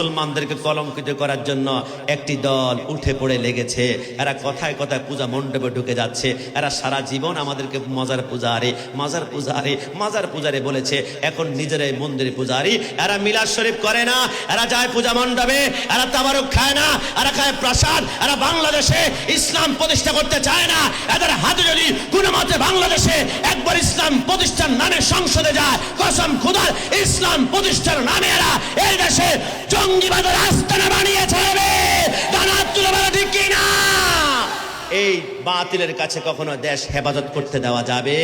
মুসলমানদেরকে কলঙ্কিত করার জন্য একটি দল উঠে পড়ে লেগেছে। এরা কথায় কথায় পূজা মণ্ডপে ঢুকে যাচ্ছে। এরা সারা জীবন আমাদেরকে মজার পূজারে, মাজার পূজারে মাজার পূজারে বলেছে। এখন নিজেরাই মন্দিরে পূজারি। এরা মিলাদ শরীফ করে না। এরা যায় পূজা মণ্ডপে। এরা তাবারক খায় না। এরা খায় প্রসাদ। এরা বাংলাদেশে ইসলাম প্রতিষ্ঠা করতে চায় না। এদের হাতে যদি কোনো মতে বাংলাদেশে একবার ইসলাম প্রতিষ্ঠান নামে সংসদে যায়, কসম খুদার, ইসলাম প্রতিষ্ঠার নামে এরা এই দেশে জঙ্গিবাদের আস্তানা বানিয়েছে এই বাতিলের কাছে কখনো দেশ হেফাজত করতে দেওয়া যাবে?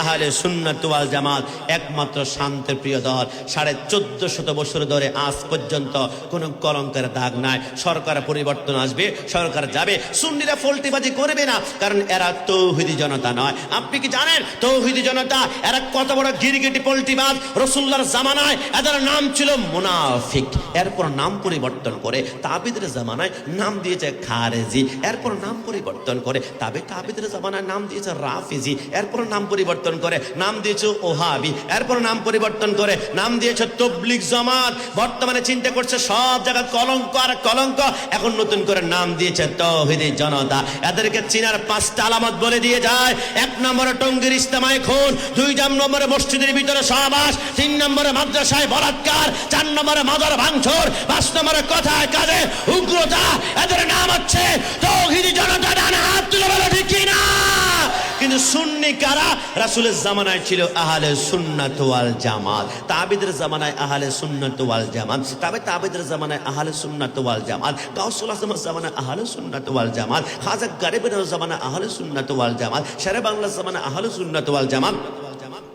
আহলে সুন্নাত ওয়াল জামাত একমাত্র শান্তের প্রিয় দল। সাড়ে চোদ্দ শত বছর ধরে আজ পর্যন্ত কোনো কলঙ্কের দাগ নাই। সরকার পরিবর্তন আসবে, সরকার যাবে। সুন্নিরা ফল্টিবাজি করবে না, কারণ এরা তৌহিদি জনতা নয়। আপনি কি জানেন, তৌহিদি জনতা, এরা কত বড় গিরগিটি পল্টিবাজ রসুল্লার জামানায় এদের নাম ছিল মুনাফিক। এরপর নাম পরিবর্তন করে তাবিদের জামানায় নাম দিয়েছে খারেজি। এরপর নাম পরিবর্তন করে তাবে তাবিদের জামানায় নাম দিয়েছে রাফিজি। এরপর নাম পরিবর্তন করে। নাম দিয়েছে ওহাবি। এরপর নাম পরিবর্তন করে। নাম দিয়েছে তবলিক জামাত। বর্তমানে চিন্তা করছে সব জায়গায় কলঙ্ক আর কলঙ্ক। এখন নতুন করে নাম দিয়েছে তৌহিদি জনতা। এদেরকে চিনার পাঁচটা আলামত বলে দিয়ে যায়। এক নম্বরে টঙ্গির ইস্তেমায় খুন, দুই নম্বরে মসজিদের ভিতরে সহবাস তিন নম্বরে মাদ্রাসায় বলাৎকার, চার নম্বরে মাদার ভাঙচুর, পাঁচ নম্বরে কথায় কাজে উগ্রতা। এদের নাম হচ্ছে তৌহিদি জনতা, ডান হাত তুলে বলে ঠিক কি না কিন্তু সুন্নি কারা? রাসুলের জামানায় ছিল আহলে সুন্নাত ওয়াল জামাত। তাবিদের জামানায় আহালে সুন্নাত ওয়াল জামাত। তবে তাবিদের জামানায় আহালে সুন্নাত ওয়াল জামাত। গাউসুল আজমের জামানায় আহলে সুন্নাত ওয়াল জামাত। খাজা গারিবের জামানায় আহালে সুন্নাত ওয়াল জামাত। শেরে বাংলার জামানায় আহলে সুন্নাত ওয়াল জামাত।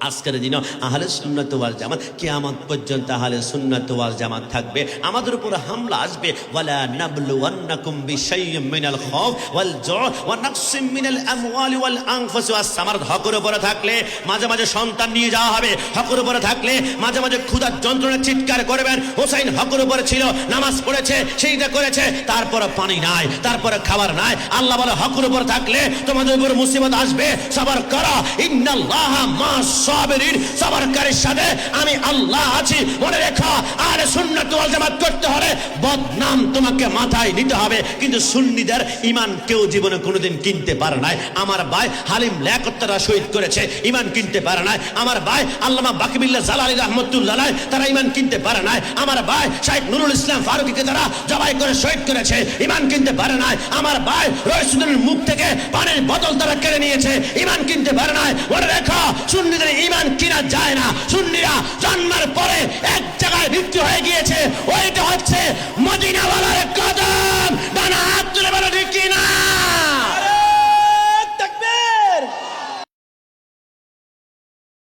আজকের দিন আহলে সুন্নাত ওয়াল জামাত, কিয়ামত পর্যন্ত আহলে সুন্নাত ওয়াল জামাত থাকবে। আমাদের উপর হামলা আসবে। ওয়ালা নাবলুওয়ান্নাকুম বিশাইয়্যিম মিনাল খাউফ ওয়াল জু' ওয়া নাকসিম মিনাল আমওয়ালি ওয়াল আনফুসি ওয়াস। সামারাত হকের উপরে থাকলে মাঝে মাঝে সন্তান নিয়ে যাওয়া হবে। হকের উপরে থাকলে মাঝে মাঝে ক্ষুধার যন্ত্রণা চিৎকার করবেন। হোসাইন হকের উপরে ছিল, নামাজ পড়েছে, সেইটা করেছে, তারপরে পানি নাই, তারপরে খাবার নাই। আল্লাহ বলে, হকের উপর থাকলে তোমাদের উপর মুসিবত আসবে। সবার করো, ইন্নাল্লাহ মা সাবিরিন সবরকারীর সাথে আমি আল্লাহ আছি। মনে রেখো আর সুন্নাত ওয়াল জামাত করতে হলে বদনাম তোমাকে মাথায় নিতে হবে। কিন্তু সুন্নিদের ইমান কেউ জীবনে কোনোদিন কিনতে পারে নাই। আমার ভাই হালিম লেকত্তারা শহীদ করেছে ইমান কিনতে পারে নাই। আমার ভাই আল্লামা বাকিবিল্লাহ জালালি রহমতুল্লাহ তারা ইমান কিনতে পারে নাই। আমার ভাই শাহেদ নুরুল ইসলাম ফারুকিকে তারা জবাই করে শহীদ করেছে ইমান কিনতে পারে নাই। আমার ভাই রহিসুদ্দিনের মুখ থেকে পানির বোতল তারা কেড়ে নিয়েছে ইমান কিনতে পারে নাই। মনে রেখো, সুন্নিদের ইমান কিনা যায় না। সুন্নিরা জন্মের পরে এক জায়গায় মৃত্যু হয়ে গিয়েছে। ওইটা হচ্ছে মদিনাওয়ালার